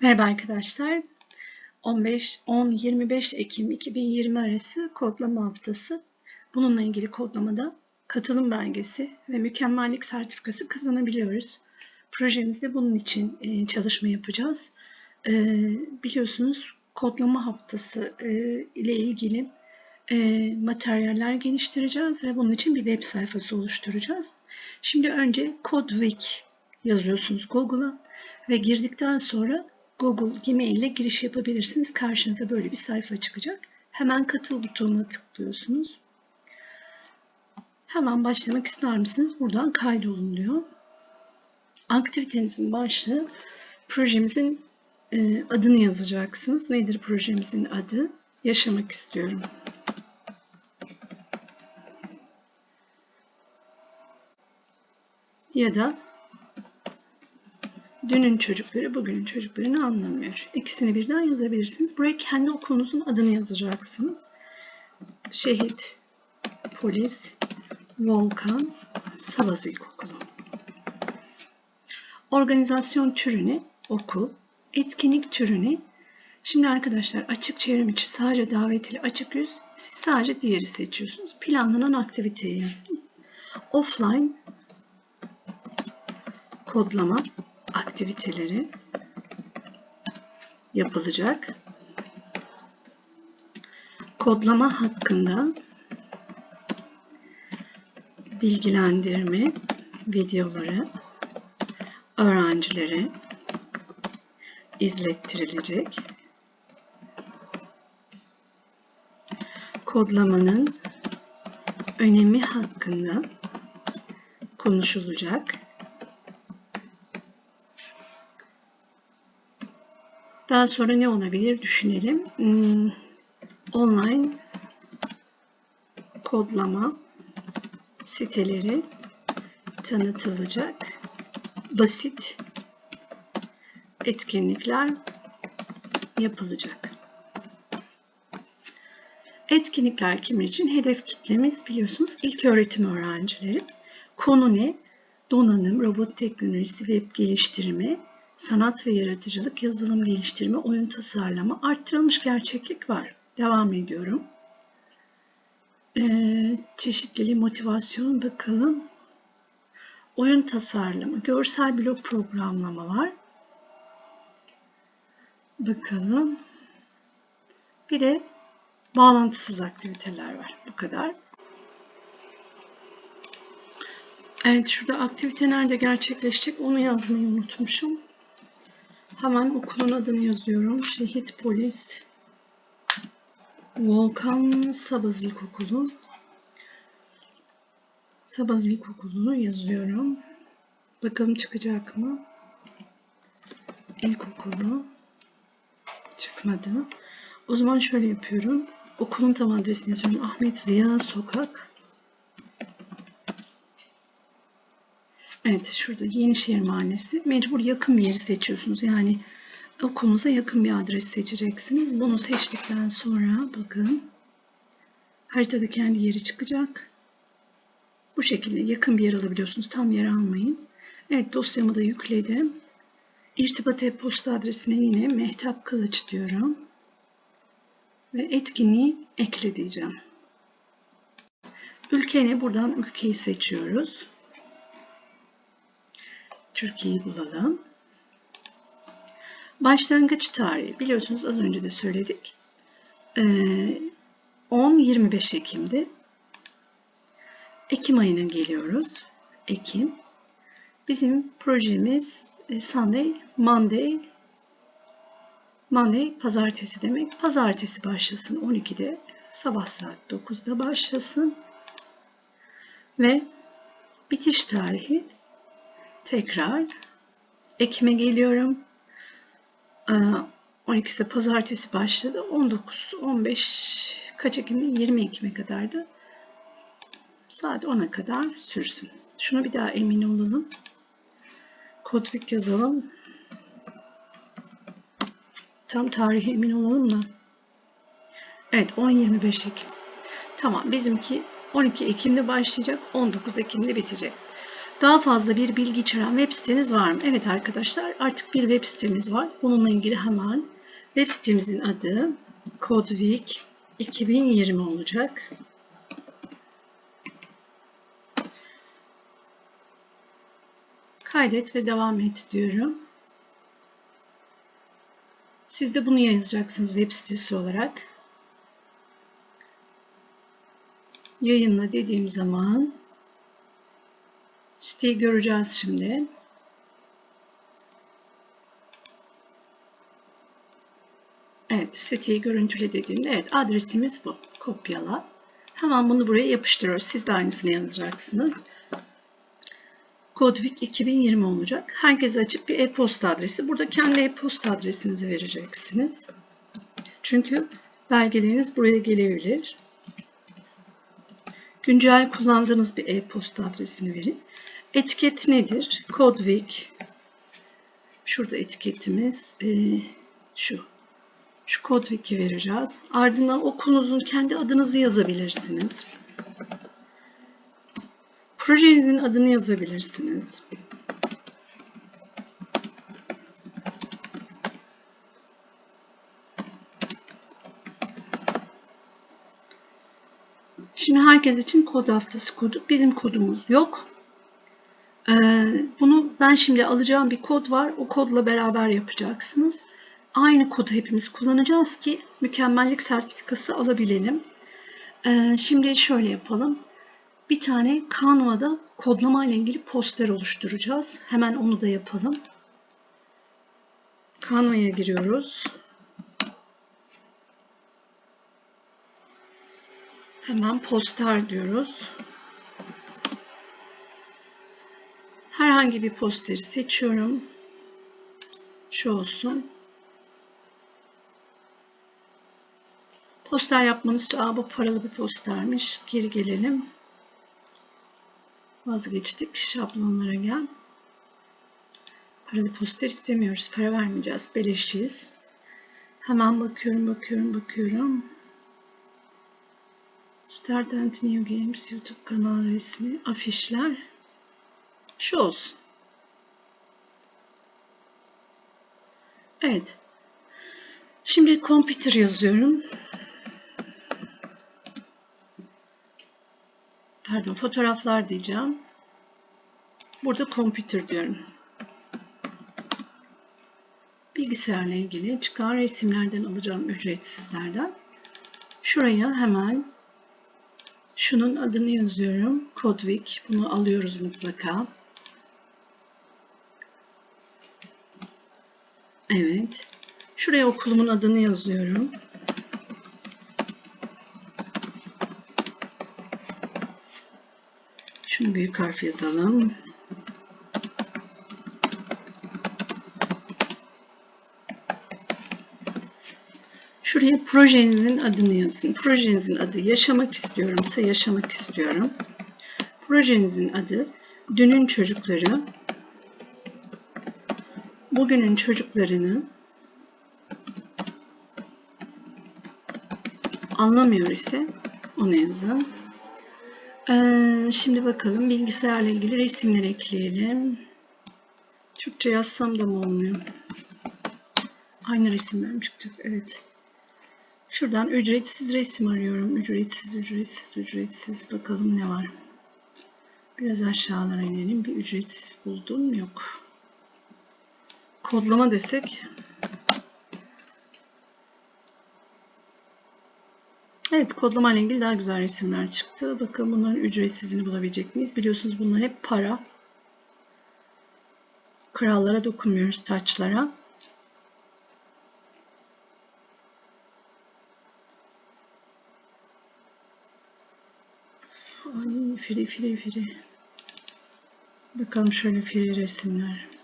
Merhaba arkadaşlar. 15 10 25 Ekim 2020 arası kodlama haftası. Bununla ilgili kodlamada katılım belgesi ve mükemmellik sertifikası kazanabiliyoruz. Projemizde bunun için e, çalışma yapacağız. E, biliyorsunuz kodlama haftası e, ile ilgili materyaller geliştireceğiz ve bunun için bir web sayfası oluşturacağız. Şimdi önce Codewiki yazıyorsunuz Google'a ve girdikten sonra Google Gmail ile giriş yapabilirsiniz. Karşınıza böyle bir sayfa çıkacak. Hemen katıl butonuna tıklıyorsunuz. Hemen başlamak ister misiniz? Buradan kaydolun diyor. Aktivitenizin başlığı projemizin e, adını yazacaksınız. Nedir projemizin adı? Yaşamak istiyorum. Ya da Dünün çocukları bugünün çocuklarını anlamıyor. İkisini birden yazabilirsiniz. Buraya kendi okulunuzun adını yazacaksınız. Şehit, polis, volkan, Savaz İlkokulu. Organizasyon türüne okul, etkinlik türüne Şimdi arkadaşlar açık çevrim içi sadece davetili açık yüz. Siz sadece diğeri seçiyorsunuz. Planlanan aktiviteyi yazın. Offline kodlama aktiviteleri yapılacak. Kodlama hakkında bilgilendirme videoları öğrencilere izlettirilecek. Kodlamanın önemi hakkında konuşulacak. Daha sonra ne olabilir düşünelim. Hmm, online kodlama siteleri tanıtılacak. Basit etkinlikler yapılacak. Etkinlikler kim için? Hedef kitlemiz biliyorsunuz ilk öğretim öğrencileri. Konu ne? Donanım, robot teknolojisi, web geliştirme, sanat ve yaratıcılık, yazılım geliştirme, oyun tasarlama, arttırılmış gerçeklik var. Devam ediyorum. Ee, çeşitliliği, motivasyon bakalım. Oyun tasarlama, görsel blok programlama var. Bakalım. Bir de bağlantısız aktiviteler var. Bu kadar. Evet şurada aktivite nerede gerçekleşecek onu yazmayı unutmuşum. Hemen okulun adını yazıyorum. Şehit Polis Volkan Sabaz İlkokulu. Sabaz İlkokulu'nu yazıyorum. Bakalım çıkacak mı? İlkokulu çıkmadı. O zaman şöyle yapıyorum. Okulun tam adresini yazıyorum. Ahmet Ziya Sokak Evet şurada Yenişehir Mahallesi. Mecbur yakın bir yeri seçiyorsunuz. Yani okulunuza yakın bir adres seçeceksiniz. Bunu seçtikten sonra bakın haritada kendi yeri çıkacak. Bu şekilde yakın bir yer alabiliyorsunuz. Tam yer almayın. Evet dosyamı da yükledim. İrtibat e-posta adresine yine Mehtap Kılıç diyorum. Ve etkinliği ekle diyeceğim. Ülkene buradan ülkeyi seçiyoruz. Türkiye'yi bulalım. Başlangıç tarihi biliyorsunuz az önce de söyledik. 10-25 ee, Ekim'di. Ekim ayına geliyoruz. Ekim. Bizim projemiz e, Sunday, Monday, Monday pazartesi demek. Pazartesi başlasın 12'de, sabah saat 9'da başlasın. Ve bitiş tarihi tekrar Ekim'e geliyorum. 12'de ee, pazartesi başladı. 19, 15 kaç Ekim'de? 20 Ekim'e kadardı. Saat 10'a kadar sürsün. Şuna bir daha emin olalım. Kodvik yazalım. Tam tarihi emin olalım da. Evet 10-25 Ekim. Tamam bizimki 12 Ekim'de başlayacak. 19 Ekim'de bitecek. Daha fazla bir bilgi içeren web siteniz var mı? Evet arkadaşlar artık bir web sitemiz var. Bununla ilgili hemen web sitemizin adı Codewik 2020 olacak. Kaydet ve devam et diyorum. Siz de bunu yazacaksınız web sitesi olarak. Yayınla dediğim zaman siteyi göreceğiz şimdi. Evet, siteyi görüntüle dediğimde evet adresimiz bu. Kopyala. Hemen bunu buraya yapıştırıyoruz. Siz de aynısını yazacaksınız. Codevik 2020 olacak. Herkese açık bir e-posta adresi. Burada kendi e-posta adresinizi vereceksiniz. Çünkü belgeleriniz buraya gelebilir. Güncel kullandığınız bir e-posta adresini verin. Etiket nedir? Codevik. Şurada etiketimiz e, şu. Şu Codevic'i vereceğiz. Ardından okulunuzun kendi adınızı yazabilirsiniz. Projenizin adını yazabilirsiniz. Şimdi herkes için kod haftası kodu. Bizim kodumuz yok. Bunu ben şimdi alacağım bir kod var. O kodla beraber yapacaksınız. Aynı kodu hepimiz kullanacağız ki mükemmellik sertifikası alabilelim. Ee, şimdi şöyle yapalım. Bir tane Canva'da kodlama ile ilgili poster oluşturacağız. Hemen onu da yapalım. Canva'ya giriyoruz. Hemen poster diyoruz. Herhangi bir posteri seçiyorum. Şu olsun. Poster yapmanız için Aa, bu paralı bir postermiş. Geri gelelim. Vazgeçtik. Şablonlara gel. Paralı poster istemiyoruz. Para vermeyeceğiz. Beleşçiyiz. Hemen bakıyorum, bakıyorum, bakıyorum. Start and New Games YouTube kanal resmi, afişler. Şu olsun. Evet. Şimdi computer yazıyorum. Pardon, fotoğraflar diyeceğim. Burada computer diyorum. Bilgisayarla ilgili çıkan resimlerden alacağım ücretsizlerden. Şuraya hemen şunun adını yazıyorum. Codevik. Bunu alıyoruz mutlaka. Evet. Şuraya okulumun adını yazıyorum. Şunu büyük harf yazalım. Şuraya projenizin adını yazın. Projenizin adı yaşamak istiyorumsa yaşamak istiyorum. Projenizin adı dünün çocukları, bugünün çocuklarını anlamıyor ise onu yazın. Ee, şimdi bakalım bilgisayarla ilgili resimler ekleyelim. Türkçe yazsam da mı olmuyor? Aynı resimler mi çıkacak? Evet. Şuradan ücretsiz resim arıyorum. Ücretsiz, ücretsiz, ücretsiz. Bakalım ne var. Biraz aşağılara inelim. Bir ücretsiz buldum. Yok. Kodlama desek. Evet kodlama ile ilgili daha güzel resimler çıktı. Bakalım bunların ücretsizini bulabilecek miyiz? Biliyorsunuz bunlar hep para. Krallara dokunmuyoruz taçlara. Ay firi firi firi. Bakalım şöyle firi resimler.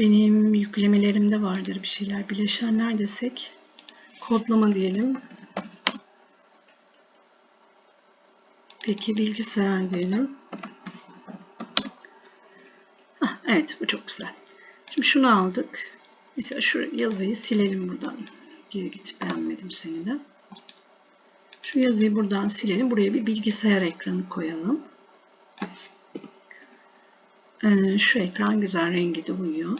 Benim yüklemelerimde vardır bir şeyler. Bileşenler desek kodlama diyelim. Peki bilgisayar diyelim. Hah, evet bu çok güzel. Şimdi şunu aldık. Mesela şu yazıyı silelim buradan. Geri git beğenmedim seni de. Şu yazıyı buradan silelim. Buraya bir bilgisayar ekranı koyalım. Ee, şu ekran güzel rengi de uyuyor.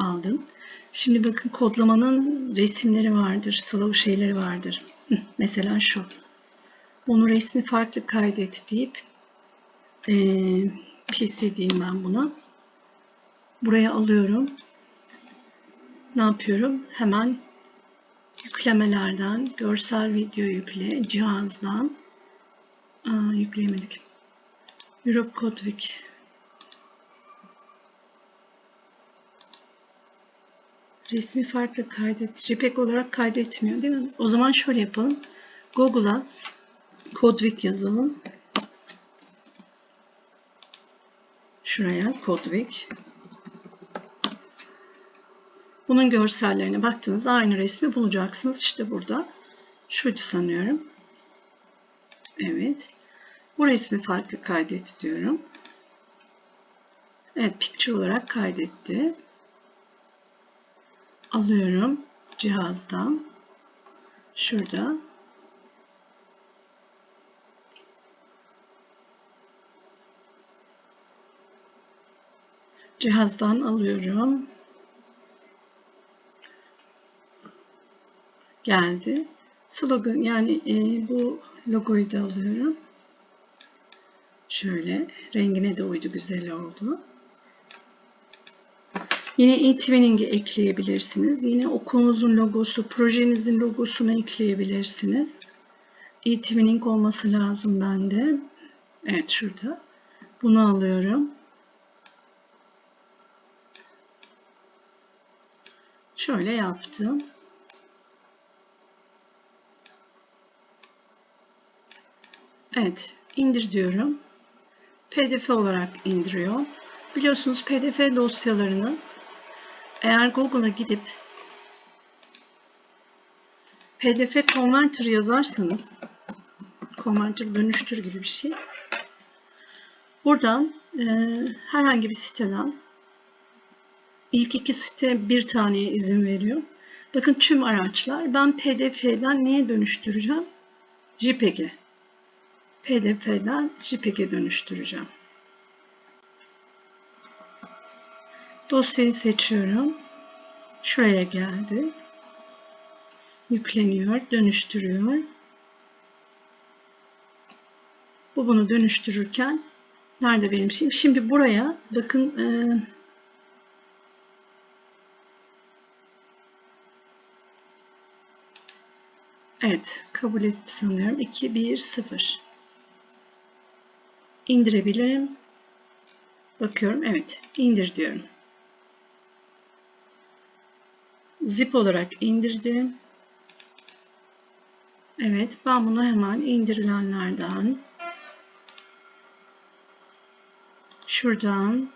Aldım. Şimdi bakın kodlamanın resimleri vardır, sılav şeyleri vardır. Mesela şu. Onu resmi farklı kaydet deyip ee, PC diyeyim ben buna. Buraya alıyorum. Ne yapıyorum? Hemen yüklemelerden görsel video yükle cihazdan Aa, yükleyemedik. Europe Kodvik resmi farklı kaydet. JPEG olarak kaydetmiyor değil mi? O zaman şöyle yapalım. Google'a Kodvik yazalım. Şuraya Kodvik. Bunun görsellerine baktığınızda aynı resmi bulacaksınız. İşte burada. Şuydu sanıyorum. Evet. Bu resmi farklı kaydet diyorum. Evet, picture olarak kaydetti. Alıyorum cihazdan. Şurada. Cihazdan alıyorum. Geldi. Slogan yani e, bu logoyu da alıyorum. Şöyle rengine de uydu güzel oldu. Yine e-Twinning'i ekleyebilirsiniz. Yine okulunuzun logosu, projenizin logosunu ekleyebilirsiniz. E-Twinning olması lazım bende. Evet şurada. Bunu alıyorum. Şöyle yaptım. Evet, indir diyorum. PDF olarak indiriyor. Biliyorsunuz PDF dosyalarını eğer Google'a gidip PDF Converter yazarsanız Converter dönüştür gibi bir şey. Buradan e, herhangi bir siteden ilk iki site bir taneye izin veriyor. Bakın tüm araçlar ben PDF'den neye dönüştüreceğim? JPEG'e. PDF'den JPEG'e dönüştüreceğim. Dosyayı seçiyorum. Şuraya geldi. Yükleniyor, dönüştürüyor. Bu bunu dönüştürürken nerede benim şeyim? Şimdi buraya bakın e, Evet, kabul etti sanıyorum. 2, 1, 0. İndirebilirim. Bakıyorum. Evet, indir diyorum. Zip olarak indirdim. Evet ben bunu hemen indirilenlerden şuradan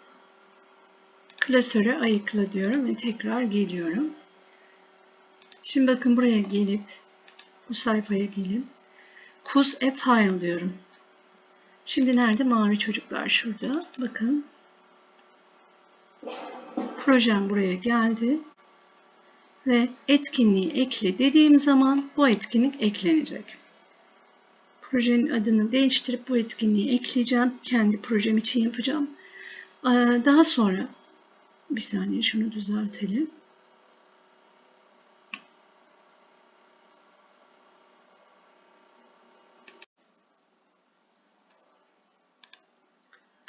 klasöre ayıkla diyorum ve tekrar geliyorum. Şimdi bakın buraya gelip bu sayfaya gelip kuz e file diyorum. Şimdi nerede? Mavi çocuklar şurada. Bakın. Projem buraya geldi ve etkinliği ekle dediğim zaman bu etkinlik eklenecek. Projenin adını değiştirip bu etkinliği ekleyeceğim. Kendi projem için yapacağım. Ee, daha sonra bir saniye şunu düzeltelim.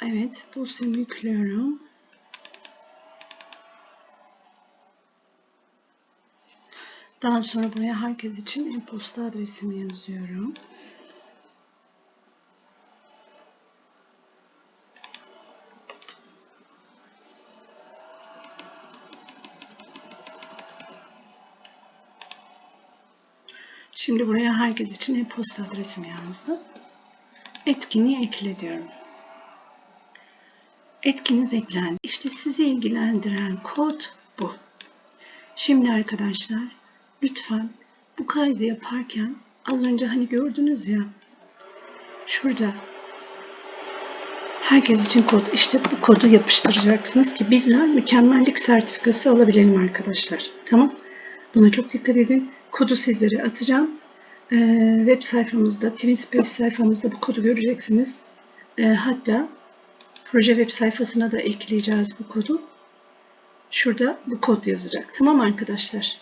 Evet, dosyamı yüklüyorum. Daha sonra buraya herkes için e-posta adresimi yazıyorum. Şimdi buraya herkes için e-posta adresimi yazdım. Etkinliği ekle diyorum. Etkiniz eklendi. İşte sizi ilgilendiren kod bu. Şimdi arkadaşlar Lütfen bu kaydı yaparken az önce hani gördünüz ya şurada herkes için kod işte bu kodu yapıştıracaksınız ki bizler mükemmellik sertifikası alabilelim arkadaşlar. Tamam. Buna çok dikkat edin. Kodu sizlere atacağım. Ee, web sayfamızda, TwinSpace sayfamızda bu kodu göreceksiniz. Ee, hatta Proje web sayfasına da ekleyeceğiz bu kodu. Şurada bu kod yazacak. Tamam arkadaşlar.